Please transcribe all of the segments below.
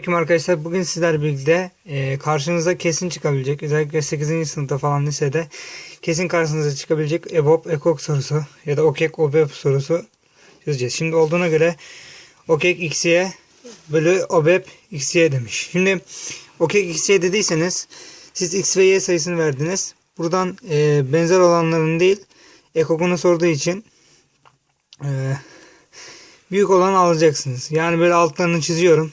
Selamünaleyküm arkadaşlar. Bugün sizler birlikte e, karşınıza kesin çıkabilecek özellikle 8. sınıfta falan lisede kesin karşınıza çıkabilecek EBOB, EKOK sorusu ya da OKEK, OBEB sorusu çözeceğiz. Şimdi olduğuna göre OKEK XY bölü OBEB XY demiş. Şimdi OKEK XY dediyseniz siz X ve Y sayısını verdiniz. Buradan e, benzer olanların değil EKOK'unu sorduğu için e, büyük olanı alacaksınız. Yani böyle altlarını çiziyorum.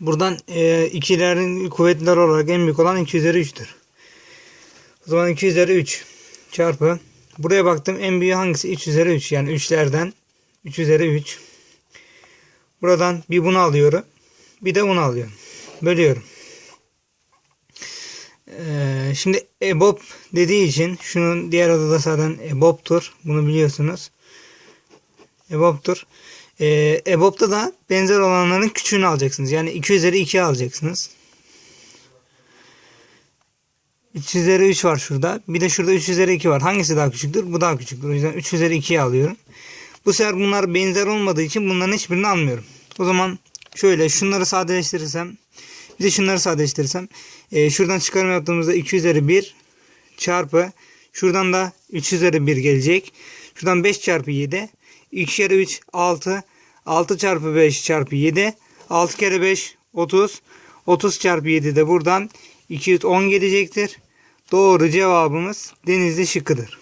Buradan e, ikilerin kuvvetler olarak en büyük olan 2 üzeri 3'tür. O zaman 2 üzeri 3 çarpı. Buraya baktım en büyüğü hangisi? 3 üzeri 3 yani 3'lerden 3 üzeri 3. Buradan bir bunu alıyorum. Bir de bunu alıyorum. Bölüyorum. Ee, şimdi EBOB dediği için şunun diğer adı da zaten EBOB'tur. Bunu biliyorsunuz. EBOB'tur. Ee, EBOB'da da benzer olanların küçüğünü alacaksınız. Yani 2 üzeri 2 alacaksınız. 3 üzeri 3 var şurada. Bir de şurada 3 üzeri 2 var. Hangisi daha küçüktür? Bu daha küçüktür. O yüzden 3 üzeri 2'yi alıyorum. Bu sefer bunlar benzer olmadığı için bunların hiçbirini almıyorum. O zaman şöyle şunları sadeleştirirsem bir de şunları sadeleştirirsem e, şuradan çıkarım yaptığımızda 2 üzeri 1 çarpı şuradan da 3 üzeri 1 gelecek. Şuradan 5 çarpı 7 2 kere 3 6 6 çarpı 5 çarpı 7 6 kere 5 30 30 çarpı 7 de buradan 210 gelecektir. Doğru cevabımız Denizli şıkkıdır.